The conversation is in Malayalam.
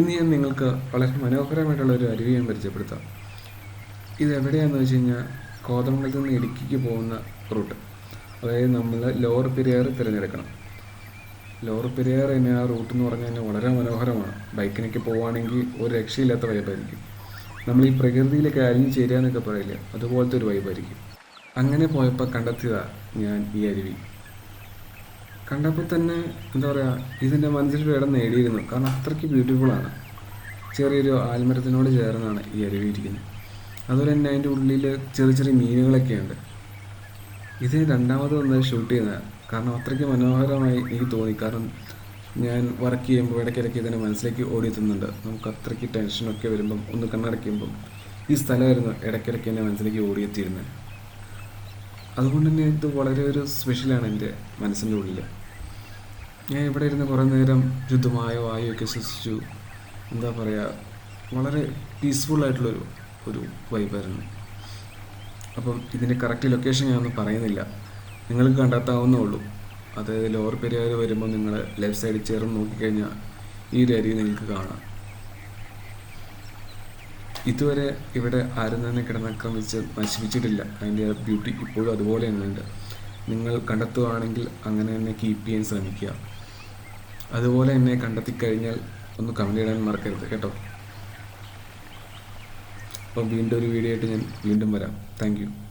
ഇന്ന് ഞാൻ നിങ്ങൾക്ക് വളരെ മനോഹരമായിട്ടുള്ള ഒരു അരുവി ഞാൻ പരിചയപ്പെടുത്താം. ഇത് എവിടെയാണെന്ന് വെച്ച് കഴിഞ്ഞാൽ കോതമംഗലത്ത് നിന്ന് ഇടുക്കിക്ക് പോകുന്ന റൂട്ട്. അതായത് നമ്മൾ ലോവർ പെരിയാർ തിരഞ്ഞെടുക്കണം. ലോവർ പെരിയാർ തന്നെ ആ റൂട്ട് എന്ന് പറഞ്ഞു കഴിഞ്ഞാൽ വളരെ മനോഹരമാണ്. ബൈക്കിനൊക്കെ പോവുകയാണെങ്കിൽ ഒരു രക്ഷയില്ലാത്ത വൈബായിരിക്കും. നമ്മൾ ഈ പ്രകൃതിയിലൊക്കെ അലിഞ്ഞു ചേരുക എന്നൊക്കെ പറയില്ലേ അതുപോലത്തെ ഒരു വൈബായിരിക്കും. അങ്ങനെ പോയപ്പോൾ കണ്ടെത്തിയതാണ് ഞാൻ ഈ അരുവി. കണ്ടപ്പോൾ തന്നെ എന്താ പറയുക ഇതിന്റെ മനസ്സിൽ ഇടം നേടിയിരുന്നു. കാരണം അത്രയ്ക്ക് ബ്യൂട്ടിഫുൾ ആണ്. ചെറിയൊരു ആൽമരത്തിനോട് ചേർന്നാണ് ഈ അരുവി ഇരിക്കുന്നത്. അതുപോലെ തന്നെ അതിന്റെ ഉള്ളിൽ ചെറിയ ചെറിയ മീനുകളൊക്കെ ഉണ്ട്. ഇത് രണ്ടാമത് വന്ന് ഷൂട്ട് ചെയ്യുന്നതാണ് കാരണം അത്രയ്ക്ക് മനോഹരമായി എനിക്ക് തോന്നി. കാരണം ഞാൻ വർക്ക് ചെയ്യുമ്പോൾ ഇടയ്ക്കിടയ്ക്ക് ഇതിനെ മനസ്സിലേക്ക് ഓടിയെത്തുന്നുണ്ട്. നമുക്ക് അത്രയ്ക്ക് ടെൻഷനൊക്കെ വരുമ്പം ഒന്ന് കണ്ണടയ്ക്കുമ്പം ഈ സ്ഥലമായിരുന്നു ഇടയ്ക്കിടയ്ക്ക് എന്റെ മനസ്സിലേക്ക് ഓടിയെത്തിയിരുന്നത്. അതുകൊണ്ട് തന്നെ ഇത് വളരെ ഒരു സ്പെഷ്യലാണ് എന്റെ മനസ്സിന്റെ ഉള്ളിൽ ഞാൻ ഇവിടെ ഇരുന്ന് കുറേ നേരം ശുദ്ധമായ വായുവൊക്കെ ശ്വസിച്ചു. എന്താ പറയുക വളരെ പീസ്ഫുൾ ആയിട്ടുള്ളൊരു ഒരു വൈബായിരുന്നു അപ്പം ഇതിന്റെ കറക്റ്റ് ലൊക്കേഷൻ ഞാനൊന്നും പറയുന്നില്ല. നിങ്ങൾക്ക് കണ്ടെത്താവുന്നേ ഉള്ളൂ. അതായത് ലോവർ പെരിയാർ വരുമ്പോൾ നിങ്ങൾ ലെഫ്റ്റ് സൈഡിൽ ചേർന്ന് നോക്കിക്കഴിഞ്ഞാൽ ഈ ഒരു അരി നിങ്ങൾക്ക് കാണാം. ഇതുവരെ ഇവിടെ ആരും തന്നെ കിടന്നാക്രമിച്ച് നശിപ്പിച്ചിട്ടില്ല. അതിന്റെ ബ്യൂട്ടി ഇപ്പോഴും അതുപോലെ തന്നെയുണ്ട്. നിങ്ങൾ കണ്ടെത്തുകയാണെങ്കിൽ അങ്ങനെ തന്നെ കീപ്പ് ചെയ്യാൻ ശ്രമിക്കുക. അതുപോലെ എന്നെ കണ്ടെത്തിക്കഴിഞ്ഞാൽ ഒന്ന് കമന്റ് ഇടാൻ മറക്കരുത് കേട്ടോ. അപ്പം വീണ്ടും ഒരു വീഡിയോ ആയിട്ട് ഞാൻ വീണ്ടും വരാം. താങ്ക്